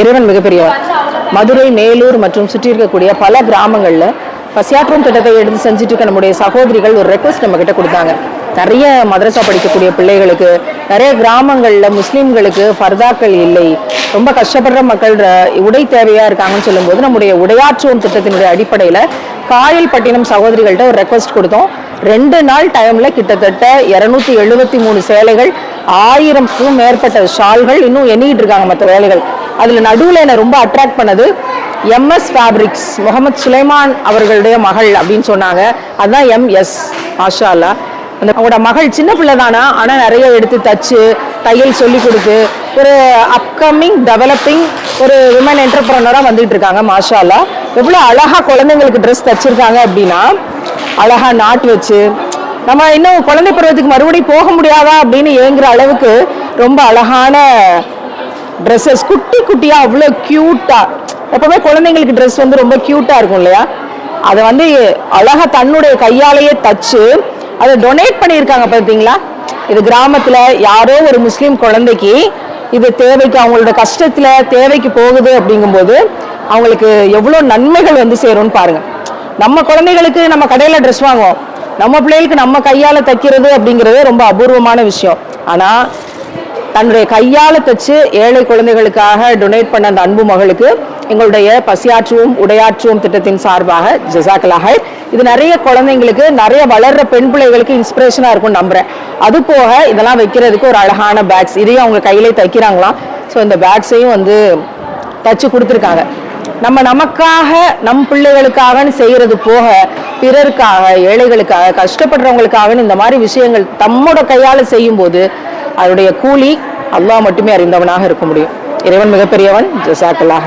இறைவன் மிகப்பெரியவன் மதுரை மேலூர் மற்றும் சுற்றி இருக்கக்கூடிய பல கிராமங்களில் பசியாற்றும் திட்டத்தை எடுத்து செஞ்சுட்டு இருக்க நம்முடைய சகோதரிகள் ஒரு ரெக்வஸ்ட் நம்ம கிட்ட கொடுத்தாங்க. நிறைய மதரசா படிக்கக்கூடிய பிள்ளைகளுக்கு நிறைய கிராமங்களில் முஸ்லீம்களுக்கு ஃபர்தாக்கள் இல்லை. ரொம்ப கஷ்டப்படுற மக்கள் உடை தேவையா இருக்காங்கன்னு சொல்லும்போது நம்முடைய உடையாற்றுவோம் திட்டத்தினுடைய அடிப்படையில் காயல்பட்டினம் சகோதரிகள்கிட்ட ஒரு ரெக்வஸ்ட் கொடுத்தோம். ரெண்டு நாள் டைம்ல கிட்டத்தட்ட இருநூத்தி எழுபத்தி மூணு சேலைகள் ஆயிரம்க்கும் மேற்பட்ட ஷால்கள் இன்னும் எண்ணிட்டு இருக்காங்க மற்ற வேலைகள். அதில் நடுவில் என்னை ரொம்ப அட்ராக்ட் பண்ணது எம்எஸ் ஃபேப்ரிக்ஸ் முகமது சுலைமான் அவர்களுடைய மகள் அப்படின்னு சொன்னாங்க. அதுதான் எம்எஸ் மாஷா அல்லாஹ் அந்த அவங்களோட மகள் சின்ன பிள்ளை தானா? ஆனால் நிறைய எடுத்து தச்சு தையல் சொல்லி கொடுத்து ஒரு அப்கமிங் டெவலப்பிங் ஒரு விமன் என்டர்பிரனராக வந்துட்டு இருக்காங்க மாஷாலா எவ்வளோ அழகாக குழந்தைங்களுக்கு ட்ரெஸ் தச்சிருக்காங்க அப்படின்னா அழகாக நாட் வச்சு நம்ம இன்னும் குழந்தை பருவத்துக்கு மறுபடியும் போக முடியாதா அப்படின்னு ஏங்குற அளவுக்கு ரொம்ப அழகான ட்ரெஸ்ஸஸ் குட்டி குட்டியாக அவ்வளோ க்யூட்டாக எப்போவுமே குழந்தைங்களுக்கு ட்ரெஸ் வந்து ரொம்ப க்யூட்டாக இருக்கும் இல்லையா? அதை வந்து அழகாக தன்னுடைய கையாலேயே தச்சு அதை டொனேட் பண்ணியிருக்காங்க பார்த்தீங்களா இது கிராமத்தில் யாரோ ஒரு முஸ்லீம் குழந்தைக்கு இது தேவைக்கு அவங்களோட கஷ்டத்தில் தேவைக்கு போகுது அப்படிங்கும்போது அவங்களுக்கு எவ்வளோ நன்மைகள் வந்து சேரும்னு பாருங்க. நம்ம குழந்தைகளுக்கு நம்ம கடையில் ட்ரெஸ் வாங்குவோம். நம்ம பிள்ளைகளுக்கு நம்ம கையால் தைக்கிறது அப்படிங்கிறது ரொம்ப அபூர்வமான விஷயம். ஆனால் தன்னுடைய கையால் தச்சு ஏழை குழந்தைகளுக்காக டொனேட் பண்ண அந்த அன்பு மகளுக்கு எங்களுடைய பசியாற்றுவோம் உடையாற்றுவோம் திட்டத்தின் சார்பாக ஜசாக்கலாக இது நிறைய குழந்தைங்களுக்கு நிறைய வளர்ற பெண் பிள்ளைகளுக்கு இன்ஸ்பிரேஷனாக இருக்கும் நம்புகிறேன் அது போக இதெல்லாம் வைக்கிறதுக்கு ஒரு அழகான பேக்ஸ் இதையும் அவங்க கையிலே தைக்கிறாங்களாம். ஸோ இந்த பேக்ஸையும் வந்து தச்சு கொடுத்துருக்காங்க. நம்ம நமக்காக நம் பிள்ளைகளுக்காகன்னு செய்கிறது போக பிறருக்காக ஏழைகளுக்காக கஷ்டப்படுறவங்களுக்காகன்னு இந்த மாதிரி விஷயங்கள் தம்மோட கையால் செய்யும்போது அதனுடைய கூலி அல்லாஹ் மட்டுமே அறிந்தவனாக இருக்க முடியும். இறைவன் மிகப்பெரியவன் ஜசாக்கல்லாக